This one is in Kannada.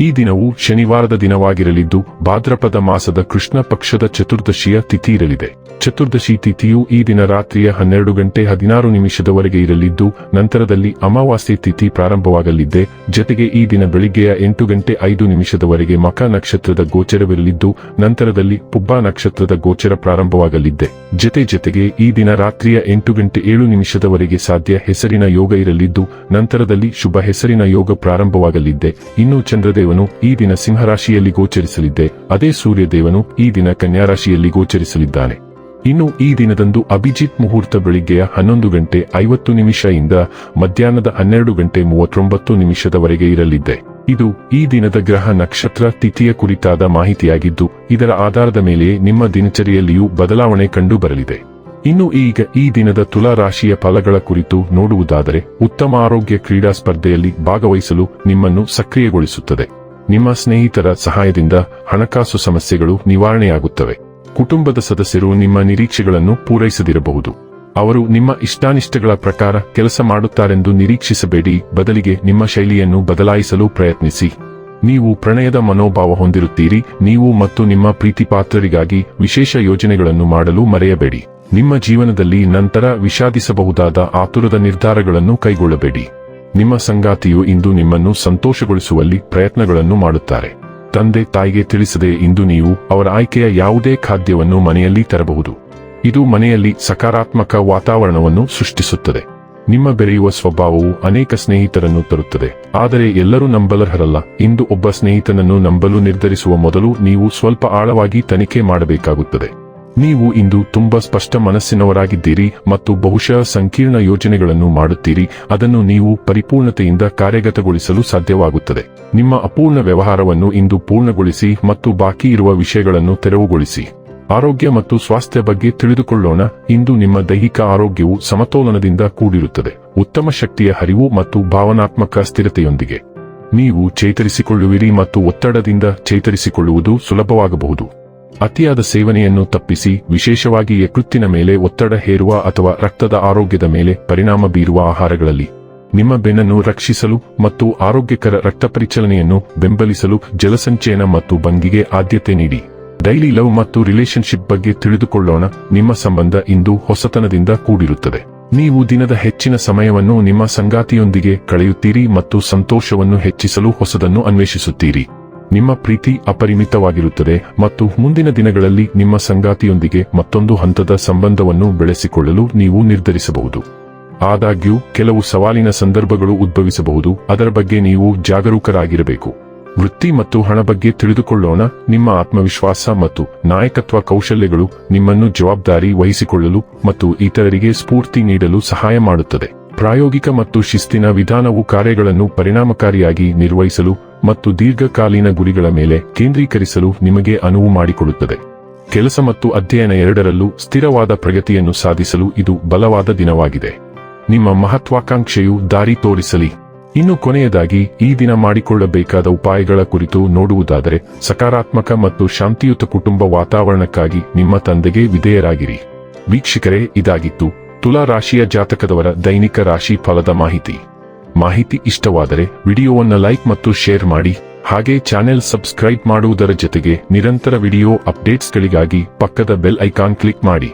ಈ ದಿನವು ಶನಿವಾರದ ದಿನವಾಗಿರಲಿದ್ದು, ಭಾದ್ರಪದ ಮಾಸದ ಕೃಷ್ಣ ಪಕ್ಷದ ಚತುರ್ದಶಿಯ ತಿಥಿ ಇರಲಿದೆ. ಚತುರ್ದಶಿ ತಿಥಿಯು ಈ ದಿನ ರಾತ್ರಿಯ ಹನ್ನೆರಡು ಗಂಟೆ ಹದಿನಾರು ನಿಮಿಷದವರೆಗೆ ಇರಲಿದ್ದು, ನಂತರದಲ್ಲಿ ಅಮಾವಾಸ್ಯೆ ತಿಥಿ ಪ್ರಾರಂಭವಾಗಲಿದೆ ಜತೆಗೆ ಈ ದಿನ ಬೆಳಿಗ್ಗೆಯ ಎಂಟು ಗಂಟೆ ಐದು ನಿಮಿಷದವರೆಗೆ ಮಕ ನಕ್ಷತ್ರದ ಗೋಚರವಿರಲಿದ್ದು, ನಂತರದಲ್ಲಿ ಪುಬ್ಬ ನಕ್ಷತ್ರದ ಗೋಚರ ಪ್ರಾರಂಭವಾಗಲಿದೆ ಜತೆ ಜತೆಗೆ ಈ ದಿನ ರಾತ್ರಿಯ ಎಂಟು ಗಂಟೆ ಏಳು ನಿಮಿಷದವರೆಗೆ ಸಾಧ್ಯ ಹೆಸರಿನ ಯೋಗ ಇರಲಿದ್ದು, ನಂತರದಲ್ಲಿ ಶುಭ ಹೆಸರಿನ ಯೋಗ ಪ್ರಾರಂಭವಾಗಲಿದ್ದೆ. ಇನ್ನು ಚಂದ್ರದೇವನು ಈ ದಿನ ಸಿಂಹರಾಶಿಯಲ್ಲಿ ಗೋಚರಿಸಲಿದ್ದೆ. ಅದೇ ಸೂರ್ಯದೇವನು ಈ ದಿನ ಕನ್ಯಾರಾಶಿಯಲ್ಲಿ ಗೋಚರಿಸಲಿದ್ದಾನೆ. ಇನ್ನು ಈ ದಿನದಂದು ಅಭಿಜಿತ್ ಮುಹೂರ್ತ ಬೆಳಿಗ್ಗೆಯ ಹನ್ನೊಂದು ಗಂಟೆ ಐವತ್ತು ನಿಮಿಷ ಇಂದ ಮಧ್ಯಾಹ್ನದ ಹನ್ನೆರಡು ಗಂಟೆ ಮೂವತ್ತೊಂಬತ್ತು ನಿಮಿಷದವರೆಗೆ ಇರಲಿದ್ದೆ. ಇದು ಈ ದಿನದ ಗ್ರಹ ನಕ್ಷತ್ರ ತಿಥಿಯ ಕುರಿತಾದ ಮಾಹಿತಿಯಾಗಿದ್ದು, ಇದರ ಆಧಾರದ ಮೇಲೆ ನಿಮ್ಮ ದಿನಚರಿಯಲ್ಲಿಯೂ ಬದಲಾವಣೆ ಕಂಡು ಬರಲಿದೆ ಇನ್ನು ಈಗ ಈ ದಿನದ ತುಲಾ ರಾಶಿಯ ಫಲಗಳ ಕುರಿತು ನೋಡುವುದಾದರೆ ಉತ್ತಮ ಆರೋಗ್ಯ ಕ್ರೀಡಾ ಸ್ಪರ್ಧೆಯಲ್ಲಿ ಭಾಗವಹಿಸಲು ನಿಮ್ಮನ್ನು ಸಕ್ರಿಯಗೊಳಿಸುತ್ತದೆ. ನಿಮ್ಮ ಸ್ನೇಹಿತರ ಸಹಾಯದಿಂದ ಹಣಕಾಸು ಸಮಸ್ಯೆಗಳು ನಿವಾರಣೆಯಾಗುತ್ತವೆ. ಕುಟುಂಬದ ಸದಸ್ಯರು ನಿಮ್ಮ ನಿರೀಕ್ಷೆಗಳನ್ನು ಪೂರೈಸದಿರಬಹುದು. ಅವರು ನಿಮ್ಮ ಇಷ್ಟಾನಿಷ್ಟಗಳ ಪ್ರಕಾರ ಕೆಲಸ ಮಾಡುತ್ತಾರೆಂದು ನಿರೀಕ್ಷಿಸಬೇಡಿ. ಬದಲಿಗೆ ನಿಮ್ಮ ಶೈಲಿಯನ್ನು ಬದಲಾಯಿಸಲು ಪ್ರಯತ್ನಿಸಿ. ನೀವು ಪ್ರಣಯದ ಮನೋಭಾವ ಹೊಂದಿರುತ್ತೀರಿ, ನೀವು ಮತ್ತು ನಿಮ್ಮ ಪ್ರೀತಿಪಾತ್ರರಿಗಾಗಿ ವಿಶೇಷ ಯೋಜನೆಗಳನ್ನು ಮಾಡಲು ಮರೆಯಬೇಡಿ. ನಿಮ್ಮ ಜೀವನದಲ್ಲಿ ನಂತರ ವಿಷಾದಿಸಬಹುದಾದ ಆತುರದ ನಿರ್ಧಾರಗಳನ್ನು ಕೈಗೊಳ್ಳಬೇಡಿ. ನಿಮ್ಮ ಸಂಗಾತಿಯು ಇಂದು ನಿಮ್ಮನ್ನು ಸಂತೋಷಗೊಳಿಸುವಲ್ಲಿ ಪ್ರಯತ್ನಗಳನ್ನು ಮಾಡುತ್ತಾರೆ. ತಂದೆ ತಾಯಿಗೆ ತಿಳಿಸದೆ ಇಂದು ನೀವು ಅವರ ಆಯ್ಕೆಯ ಯಾವುದೇ ಖಾದ್ಯವನ್ನು ಮನೆಯಲ್ಲಿ ತರಬಹುದು. ಇದು ಮನೆಯಲ್ಲಿ ಸಕಾರಾತ್ಮಕ ವಾತಾವರಣವನ್ನು ಸೃಷ್ಟಿಸುತ್ತದೆ. ನಿಮ್ಮ ಬೆರೆಯುವ ಸ್ವಭಾವವು ಅನೇಕ ಸ್ನೇಹಿತರನ್ನು ತರುತ್ತದೆ. ಆದರೆ ಎಲ್ಲರೂ ನಂಬಲರ್ಹರಲ್ಲ. ಇಂದು ಒಬ್ಬ ಸ್ನೇಹಿತನನ್ನು ನಂಬಲು ನಿರ್ಧರಿಸುವ ಮೊದಲು ನೀವು ಸ್ವಲ್ಪ ಆಳವಾಗಿ ತನಿಖೆ ಮಾಡಬೇಕಾಗುತ್ತದೆ. ನೀವು ಇಂದು ತುಂಬಾ ಸ್ಪಷ್ಟ ಮನಸ್ಸಿನವರಾಗಿದ್ದೀರಿ ಮತ್ತು ಬಹುಶಃ ಸಂಕೀರ್ಣ ಯೋಜನೆಗಳನ್ನು ಮಾಡುತ್ತೀರಿ. ಅದನ್ನು ನೀವು ಪರಿಪೂರ್ಣತೆಯಿಂದ ಕಾರ್ಯಗತಗೊಳಿಸಲು ಸಾಧ್ಯವಾಗುತ್ತದೆ. ನಿಮ್ಮ ಅಪೂರ್ಣ ವ್ಯವಹಾರವನ್ನು ಇಂದು ಪೂರ್ಣಗೊಳಿಸಿ ಮತ್ತು ಬಾಕಿ ಇರುವ ವಿಷಯಗಳನ್ನು ತೆರವುಗೊಳಿಸಿ. ಆರೋಗ್ಯ ಮತ್ತು ಸ್ವಾಸ್ಥ್ಯ ಬಗ್ಗೆ ತಿಳಿದುಕೊಳ್ಳೋಣ. ಇಂದು ನಿಮ್ಮ ದೈಹಿಕ ಆರೋಗ್ಯವು ಸಮತೋಲನದಿಂದ ಕೂಡಿರುತ್ತದೆ. ಉತ್ತಮ ಶಕ್ತಿಯ ಹರಿವು ಮತ್ತು ಭಾವನಾತ್ಮಕ ಸ್ಥಿರತೆಯೊಂದಿಗೆ ನೀವು ಚೇತರಿಸಿಕೊಳ್ಳುವಿರಿ ಮತ್ತು ಒತ್ತಡದಿಂದ ಚೇತರಿಸಿಕೊಳ್ಳುವುದು ಸುಲಭವಾಗಬಹುದು. ಅತಿಯಾದ ಸೇವನೆಯನ್ನು ತಪ್ಪಿಸಿ, ವಿಶೇಷವಾಗಿ ಯಕೃತ್ತಿನ ಮೇಲೆ ಒತ್ತಡ ಹೇರುವ ಅಥವಾ ರಕ್ತದ ಆರೋಗ್ಯದ ಮೇಲೆ ಪರಿಣಾಮ ಬೀರುವ ಆಹಾರಗಳಲ್ಲಿ ನಿಮ್ಮ ಬೆನ್ನನ್ನು ರಕ್ಷಿಸಲು ಮತ್ತು ಆರೋಗ್ಯಕರ ರಕ್ತ ಪರಿಚಲನೆಯನ್ನು ಬೆಂಬಲಿಸಲು ಜಲಸಂಚಯನ ಮತ್ತು ಬಂಗಿಗೆ ಆದ್ಯತೆ ನೀಡಿ. ಡೈಲಿ ಲವ್ ಮತ್ತು ರಿಲೇಶನ್ಶಿಪ್ ಬಗ್ಗೆ ತಿಳಿದುಕೊಳ್ಳೋಣ. ನಿಮ್ಮ ಸಂಬಂಧ ಇಂದು ಹೊಸತನದಿಂದ ಕೂಡಿರುತ್ತದೆ. ನೀವು ದಿನದ ಹೆಚ್ಚಿನ ಸಮಯವನ್ನು ನಿಮ್ಮ ಸಂಗಾತಿಯೊಂದಿಗೆ ಕಳೆಯುತ್ತೀರಿ ಮತ್ತು ಸಂತೋಷವನ್ನು ಹೆಚ್ಚಿಸಲು ಹೊಸದನ್ನು ಅನ್ವೇಷಿಸುತ್ತೀರಿ. ನಿಮ್ಮ ಪ್ರೀತಿ ಅಪರಿಮಿತವಾಗಿರುತ್ತದೆ ಮತ್ತು ಮುಂದಿನ ದಿನಗಳಲ್ಲಿ ನಿಮ್ಮ ಸಂಗಾತಿಯೊಂದಿಗೆ ಮತ್ತೊಂದು ಹಂತದ ಸಂಬಂಧವನ್ನು ಬೆಳೆಸಿಕೊಳ್ಳಲು ನೀವು ನಿರ್ಧರಿಸಬಹುದು. ಆದಾಗ್ಯೂ, ಕೆಲವು ಸವಾಲಿನ ಸಂದರ್ಭಗಳು ಉದ್ಭವಿಸಬಹುದು. ಅದರ ಬಗ್ಗೆ ನೀವು ಜಾಗರೂಕರಾಗಿರಬೇಕು. ವೃತ್ತಿ ಮತ್ತು ಹಣ ಬಗ್ಗೆ ತಿಳಿದುಕೊಳ್ಳೋಣ. ನಿಮ್ಮ ಆತ್ಮವಿಶ್ವಾಸ ಮತ್ತು ನಾಯಕತ್ವ ಕೌಶಲ್ಯಗಳು ನಿಮ್ಮನ್ನು ಜವಾಬ್ದಾರಿ ವಹಿಸಿಕೊಳ್ಳಲು ಮತ್ತು ಇತರರಿಗೆ ಸ್ಫೂರ್ತಿ ನೀಡಲು ಸಹಾಯ ಮಾಡುತ್ತದೆ. ಪ್ರಾಯೋಗಿಕ ಮತ್ತು ಶಿಸ್ತಿನ ವಿಧಾನವು ಕಾರ್ಯಗಳನ್ನು ಪರಿಣಾಮಕಾರಿಯಾಗಿ ನಿರ್ವಹಿಸಲು ಮತ್ತು ದೀರ್ಘಕಾಲೀನ ಗುರಿಗಳ ಮೇಲೆ ಕೇಂದ್ರೀಕರಿಸಲು ನಿಮಗೆ ಅನುವು ಮಾಡಿಕೊಡುತ್ತದೆ. ಕೆಲಸ ಮತ್ತು ಅಧ್ಯಯನ ಎರಡರಲ್ಲೂ ಸ್ಥಿರವಾದ ಪ್ರಗತಿಯನ್ನು ಸಾಧಿಸಲು ಇದು ಬಲವಾದ ದಿನವಾಗಿದೆ. ನಿಮ್ಮ ಮಹತ್ವಾಕಾಂಕ್ಷೆಯು ದಾರಿ ತೋರಿಸಲಿ. ಇನ್ನು ಕೊನೆಯದಾಗಿ, ಈ ದಿನ ಮಾಡಿಕೊಳ್ಳಬೇಕಾದ ಉಪಾಯಗಳ ಕುರಿತು ನೋಡುವುದಾದರೆ, ಸಕಾರಾತ್ಮಕ ಮತ್ತು ಶಾಂತಿಯುತ ಕುಟುಂಬ ವಾತಾವರಣಕ್ಕಾಗಿ ನಿಮ್ಮ ತಂದೆಗೆ ವಿಧೇಯರಾಗಿರಿ. ವೀಕ್ಷಕರೇ, ಇದಾಗಿತ್ತು ತುಲಾ ರಾಶಿಯ ಜಾತಕದವರ ದೈನಿಕ ರಾಶಿ ಫಲದ ಮಾಹಿತಿ. ಮಾಹಿತಿ ಇಷ್ಟವಾದರೆ, ವಿಡಿಯೋವನ್ನು ಲೈಕ್ ಮತ್ತು ಶೇರ್ ಮಾಡಿ, ಹಾಗೆ ಚಾನೆಲ್ ಸಬ್ಸ್ಕ್ರೈಬ್ ಮಾಡುವುದರ ಜೊತೆಗೆ ನಿರಂತರ ವಿಡಿಯೋ ಅಪ್ಡೇಟ್ಸ್ಗಳಿಗಾಗಿ ಪಕ್ಕದ ಬೆಲ್ ಐಕಾನ್ ಕ್ಲಿಕ್ ಮಾಡಿ.